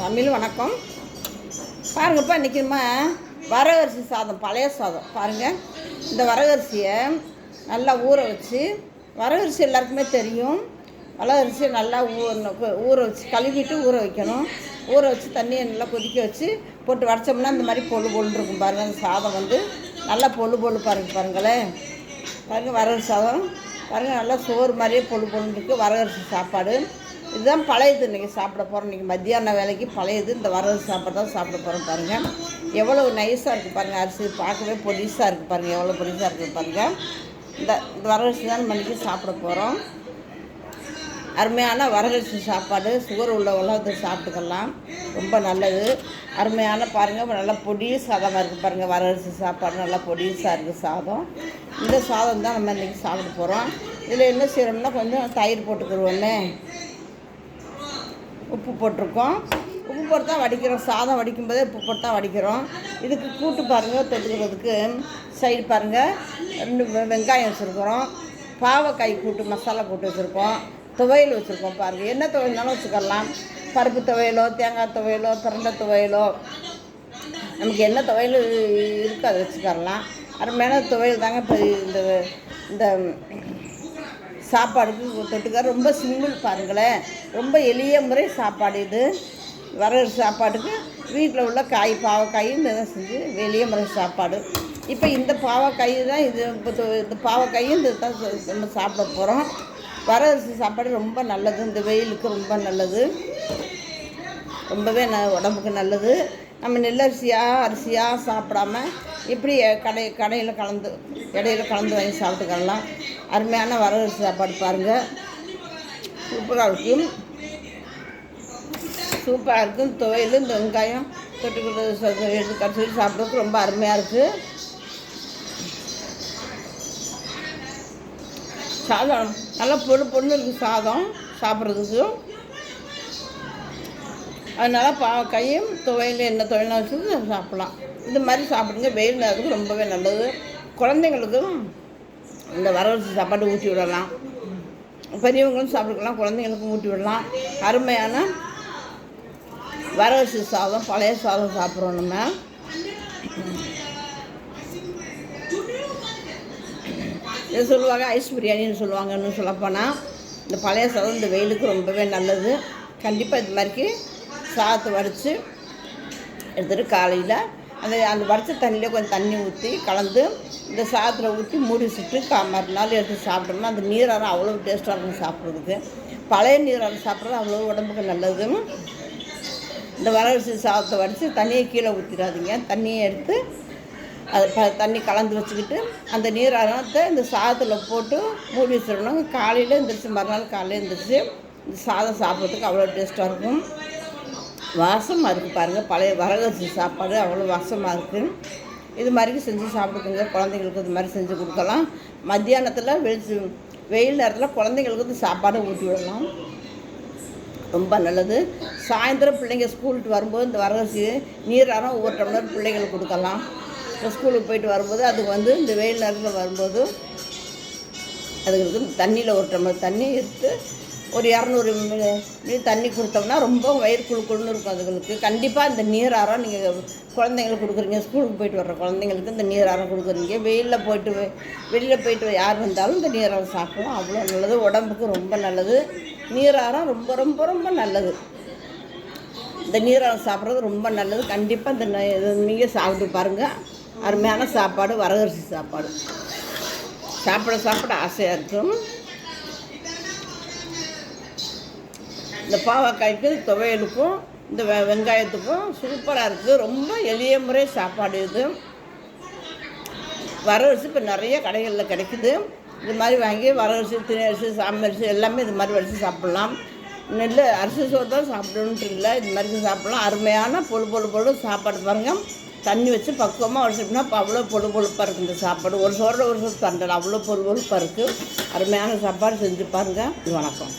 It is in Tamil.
தமிழ் வணக்கம். பாருங்கப்பா இன்றைக்கிமா வரகரிசி சாதம் பழைய சாதம். பாருங்கள் இந்த வரகரிசியை நல்லா ஊற வச்சு வரகரிசி எல்லாருக்குமே தெரியும். வரகரிசியை நல்லா ஊற ஊற வச்சு கழுவிட்டு ஊற வைக்கணும். ஊற வச்சு தண்ணியை நல்லா கொதிக்க வச்சு போட்டு வடைச்சோம்னா இந்த மாதிரி பொழு பொழுன்னு இருக்கும் பாருங்கள் அந்த சாதம் வந்து. நல்லா பொழு பொழு பாருங்க பாருங்களேன். பாருங்கள் வரகரிசி சாதம். பாருங்கள் நல்லா சோறு மாதிரியே பொழு பொழுன்னு இருக்குது வரகரிசி சாப்பாடு. இதுதான் பழையது. இன்றைக்கி சாப்பிட போகிறோம் இன்றைக்கி மத்தியான வேலைக்கு பழையது. இந்த வரது சாப்பாடு தான் சாப்பிட போகிறோம் பாருங்கள் எவ்வளோ நைஸாக இருக்குது பாருங்கள் அரிசி பார்க்கவே பொடிசாக இருக்குது பாருங்கள் எவ்வளோ பொடிசாக இருக்குது பாருங்கள் இந்த இந்த வரகரிசி தான் மணிக்கு சாப்பிட போகிறோம் அருமையான வரகரிசி சாப்பாடு. சுகர் உள்ள உலகத்தை சாப்பிட்டுக்கலாம். ரொம்ப நல்லது. அருமையான பாருங்கள் நல்லா பொடி சாதமாக இருக்குது பாருங்கள் வரகரிசி சாப்பாடு நல்லா பொடிசாக இருக்குது சாதம். இந்த சாதம் தான் நம்ம இன்றைக்கி சாப்பிட போகிறோம் இதில் என்ன செய்கிறோம்னா கொஞ்சம் தயிர் போட்டுக்கிடுவோமே உப்பு போட்டிருக்கோம். உப்பு போட்டு தான் வடிக்கிறோம். சாதம் வடிக்கும் போதே உப்பு போட்டு தான் வடிக்கிறோம். இதுக்கு கூட்டு பாருங்கள் தொட்டுக்கிறதுக்கு சைடு பாருங்கள் ரெண்டு வெங்காயம் வச்சுருக்குறோம். பாவக்காய் கூட்டு மசாலா கூட்டு வச்சுருக்கோம். துவையல் வச்சுருக்கோம் பாருங்கள் என்ன துவையல்னாலும் வச்சுக்கலாம். பருப்பு துவையலோ தேங்காய் துவையலோ திரண்ட துவையலோ. நமக்கு என்ன துவையல் இருக்கோ அதை வச்சுக்கலாம். அருமையான துவையல் தாங்க. இப்போ இந்த இந்த சாப்பாடுக்கு தொட்டுக்க ரொம்ப சிம்பிள் பாருங்களேன். ரொம்ப எளிய முறை சாப்பாடு இது. வர சாப்பாட்டுக்கு வீட்டில் உள்ள காய் பாவக்காய் இந்த செஞ்சு எளிய முறை சாப்பாடு. இப்போ இந்த பாவக்காய் தான் இது இப்போ இந்த பாவக்காயும் இது தான் நம்ம சாப்பிட போகிறோம் வரரிசி சாப்பாடு ரொம்ப நல்லது. இந்த வெயிலுக்கு ரொம்ப நல்லது. ரொம்பவே ந உடம்புக்கு நல்லது. நம்ம நெல்லரிசியாக அரிசியாக சாப்பிடாம இப்படி கடை கடையில் கலந்து இடையில கலந்து வாங்கி சாப்பிட்டுக்கலாம். அருமையான வரகரிசி சாப்பாடு பாருங்கள் சூப்பராக இருக்கும். சூப்பராக இருக்கும். துவையில் இந்த வெங்காயம் தொட்டு எடுத்து கடிச்சு சாப்பிட்றதுக்கு ரொம்ப அருமையாக இருக்குது சாதம் நல்லா பொண்ணு பொண்ணு இருக்குது சாதம் சாப்பிட்றதுக்கு. அதனால் பா கையும் துவையில் என்ன துவையலாம் வச்சு சாப்பிட்லாம். இந்த மாதிரி சாப்பிடுங்க. வெயில் நேரத்துக்கு ரொம்பவே நல்லது. குழந்தைங்களுக்கும் இந்த வரவரிசி சாப்பாடு ஊட்டி விடலாம். பெரியவங்களும் சாப்பிட்டுக்கலாம். குழந்தைங்களுக்கும் ஊட்டி விடலாம். அருமையான வரவரிசி சாதம் பழைய சாதம் சாப்பிட்றோம் நம்ம. இது சொல்லுவாங்க ஐஸ் பிரியாணின்னு சொல்லுவாங்கன்னு சொல்லப்போனால் இந்த பழைய சாதம் இந்த வெயிலுக்கு ரொம்பவே நல்லது. கண்டிப்பாக இது மாதிரிக்கு சாதத்தை வடித்து எடுத்துகிட்டு காலையில் அந்த அந்த வடித்த தண்ணியில் கொஞ்சம் தண்ணி ஊற்றி கலந்து இந்த சாதத்தில் ஊற்றி மூடி வச்சுட்டு கா மறுநாள் எடுத்து சாப்பிட்டோம்னா அந்த நீராரம் அவ்வளோ டேஸ்ட்டாக இருக்கும் சாப்பிட்றதுக்கு. பழைய நீராரம் சாப்பிட்றது அவ்வளோ உடம்புக்கு நல்லது. இந்த வரவரிசி சாதத்தை வடித்து தண்ணியை கீழே ஊற்றிடாதீங்க தண்ணியை எடுத்து அதை ப தண்ணி கலந்து வச்சுக்கிட்டு அந்த நீராரத்தை இந்த சாதத்தில் போட்டு மூடி வச்சிடணும். காலையில் எழுந்திரிச்சு மறுநாள் காலையில் எழுந்திரிச்சு இந்த சாதம் சாப்பிட்றதுக்கு அவ்வளோ டேஸ்ட்டாக இருக்கும். வாசமாக இருக்குது பாருங்கள் பழைய வரகரிசி சாப்பாடு அவ்வளோ வாசமாக இருக்குது இது மாதிரி செஞ்சு சாப்பிடுக்குங்க குழந்தைங்களுக்கு இது மாதிரி செஞ்சு கொடுக்கலாம். மத்தியானத்தில் வெளிச்சு வெயில் நேரத்தில் குழந்தைங்களுக்கு வந்து சாப்பாடை ஊட்டி விடலாம். ரொம்ப நல்லது. சாயந்தரம் பிள்ளைங்க ஸ்கூலுக்கு வரும்போது இந்த வரகரிசி நீராரம் ஒவ்வொரு டம்ளர் பிள்ளைங்களுக்கு கொடுக்கலாம். இப்போ ஸ்கூலுக்கு போயிட்டு வரும்போது அதுக்கு வந்து இந்த வெயில் நேரத்தில் வரும்போது அதுங்களுக்கு தண்ணியில் ஒரு டம்ளர் தண்ணி எடுத்து ஒரு இரநூறு தண்ணி கொடுத்தோம்னா ரொம்ப வயிறு குழு குழுன்னு இருக்கும் அதுங்களுக்கு கண்டிப்பாக இந்த நீர் ஆரம் நீங்கள் குழந்தைங்களுக்கு கொடுக்குறீங்க ஸ்கூலுக்கு போயிட்டு வர்ற குழந்தைங்களுக்கு இந்த நீர் ஆரம் கொடுக்குறீங்க. வெயிலில் போயிட்டு வெளியில் போயிட்டு யார் வந்தாலும் இந்த நீராரம் சாப்பிடலாம் அவ்வளோ நல்லது. உடம்புக்கு ரொம்ப நல்லது. நீர் ஆரம் ரொம்ப ரொம்ப ரொம்ப நல்லது. இந்த நீராரம் சாப்பிட்றது ரொம்ப நல்லது. கண்டிப்பாக இந்த நீங்கள் சாப்பிட்டு பாருங்கள் அருமையான சாப்பாடு வரகரிசி சாப்பாடு. சாப்பிட சாப்பிட ஆசையாக இருக்கும். இந்த பாவக்காய்க்கு துவையலுக்கும் இந்த வெ வெங்காயத்துக்கும் சூப்பராக இருக்குது ரொம்ப எளிய முறை சாப்பாடு இது. வரவரிசி இப்போ நிறைய கடைகளில் கிடைக்குது. இது மாதிரி வாங்கி வரவரிசி திணை அரிசி எல்லாமே இது மாதிரி வரிசை சாப்பிட்லாம். நெல் அரிசி சோறு தான் சாப்பிடணுன்ட்டு இல்லை இது மாதிரி சாப்பிட்லாம். அருமையான பொழு பொழு பொழு சாப்பாடு பாருங்கள் தண்ணி வச்சு பக்குவமாக வடிச்சோம்னா இப்போ அவ்வளோ பொழு பொழுப்பாக இருக்குது இந்த சாப்பாடு. ஒரு சோறு ஒரு சோறு தண்டல் அவ்வளோ பொழு பொழுப்பாக இருக்குது அருமையான சாப்பாடு செஞ்சு பாருங்கள் வணக்கம்.